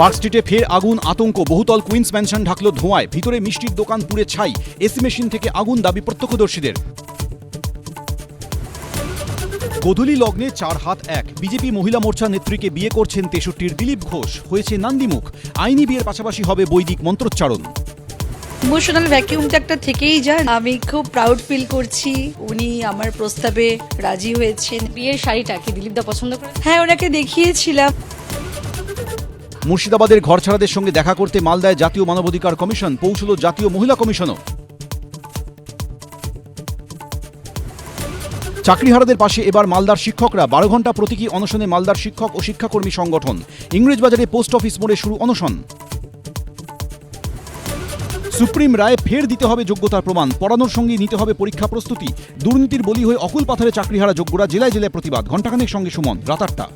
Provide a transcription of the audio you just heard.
Park স্ট্রিটে ফের আগুন আতঙ্ক বহুতল কুইন্স ম্যানশন ঢাকলো ধোঁয়ায় ভিতরে মিষ্টির দোকান পুড়ে ছাই এসি মেশিন থেকে আগুন দাবি প্রত্যক্ষদর্শীদের। গোধূলি লগ্নে চার হাত এক বিজেপি মহিলা মোর্চা নেত্রীকে বিয়ে করছেন তেষট্টির দিলীপ ঘোষ হয়েছে নান্দিমুখ আইনি বিয়ের পাশাপাশি হবে বৈদিক মন্ত্রোচ্চারণ। ইমোশনাল ভ্যাকিউমটা একটা থেকেই যায়। আমি খুব প্রাউড ফিল করছি। উনি আমার প্রস্তাবে রাজি হয়েছেন। বিয়ের শাড়িটা কি দিলীপ দা পছন্দ করে হ্যাঁ ওনাকে দেখিয়েছিলাম। মুর্শিদাবাদের ঘরছাড়াদের সঙ্গে দেখা করতে মালদায় জাতীয় মানবাধিকার কমিশন পৌঁছল জাতীয় মহিলা কমিশনও। চাকরিহারাদের পাশে এবার মালদার শিক্ষকরা, বারো ঘণ্টা প্রতীকী অনশনে মালদার শিক্ষক ও শিক্ষাকর্মী সংগঠন, ইংরেজবাজারে পোস্ট অফিস মোড়ে শুরু অনশন। সুপ্রিম রায় ফের দিতে হবে যোগ্যতার প্রমাণ, পড়ানোর সঙ্গে নিতে হবে পরীক্ষা প্রস্তুতি, দুর্নীতির বলি হয়ে অকুল পাথরে চাকরিহারা যোগ্যরা জেলায় জেলায় প্রতিবাদ, ঘণ্টাখানেক সঙ্গে সুমন রাত আটটা